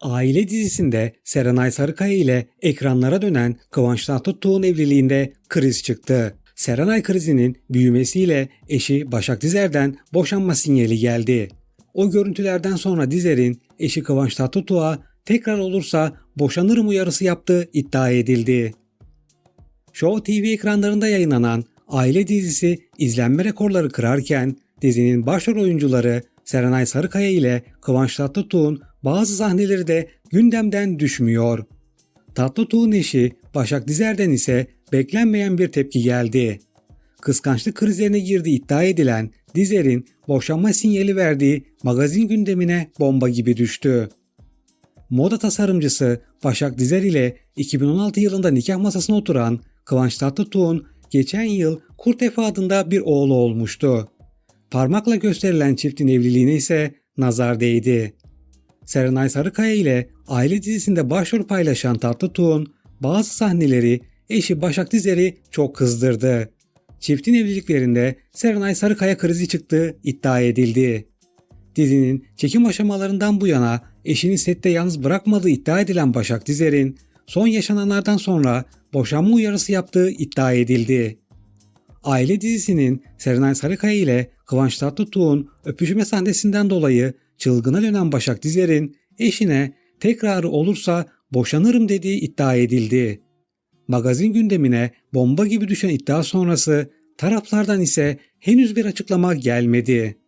Aile dizisinde Serenay Sarıkaya ile ekranlara dönen Kıvanç Tatlıtuğ'un evliliğinde kriz çıktı. Serenay krizinin büyümesiyle eşi Başak Dizer'den boşanma sinyali geldi. O görüntülerden sonra Dizer'in eşi Kıvanç Tatlıtuğ'a tekrar olursa boşanırım uyarısı yaptığı iddia edildi. Show TV ekranlarında yayınlanan aile dizisi izlenme rekorları kırarken dizinin başrol oyuncuları Serenay Sarıkaya ile Kıvanç Tatlıtuğ'un bazı sahneleri de gündemden düşmüyor. Tatlıtuğ'un eşi Başak Dizer'den ise beklenmeyen bir tepki geldi. Kıskançlık krizlerine girdiği iddia edilen Dizer'in boşanma sinyali verdiği magazin gündemine bomba gibi düştü. Moda tasarımcısı Başak Dizer ile 2016 yılında nikah masasına oturan Kıvanç Tatlıtuğ'un geçen yıl Kurt Efe adında bir oğlu olmuştu. Parmakla gösterilen çiftin evliliğine ise nazar değdi. Serenay Sarıkaya ile aile dizisinde başrol paylaşan Tatlıtuğ'un bazı sahneleri eşi Başak Dizer'i çok kızdırdı. Çiftin evliliklerinde Serenay Sarıkaya krizi çıktığı iddia edildi. Dizinin çekim aşamalarından bu yana eşini sette yalnız bırakmadığı iddia edilen Başak Dizer'in son yaşananlardan sonra boşanma uyarısı yaptığı iddia edildi. Aile dizisinin Serenay Sarıkaya ile Kıvanç Tatlıtuğ'un öpüşme sahnesinden dolayı çılgına dönen Başak Dizer'in eşine tekrarı olursa boşanırım dediği iddia edildi. Magazin gündemine bomba gibi düşen iddia sonrası taraflardan ise henüz bir açıklama gelmedi.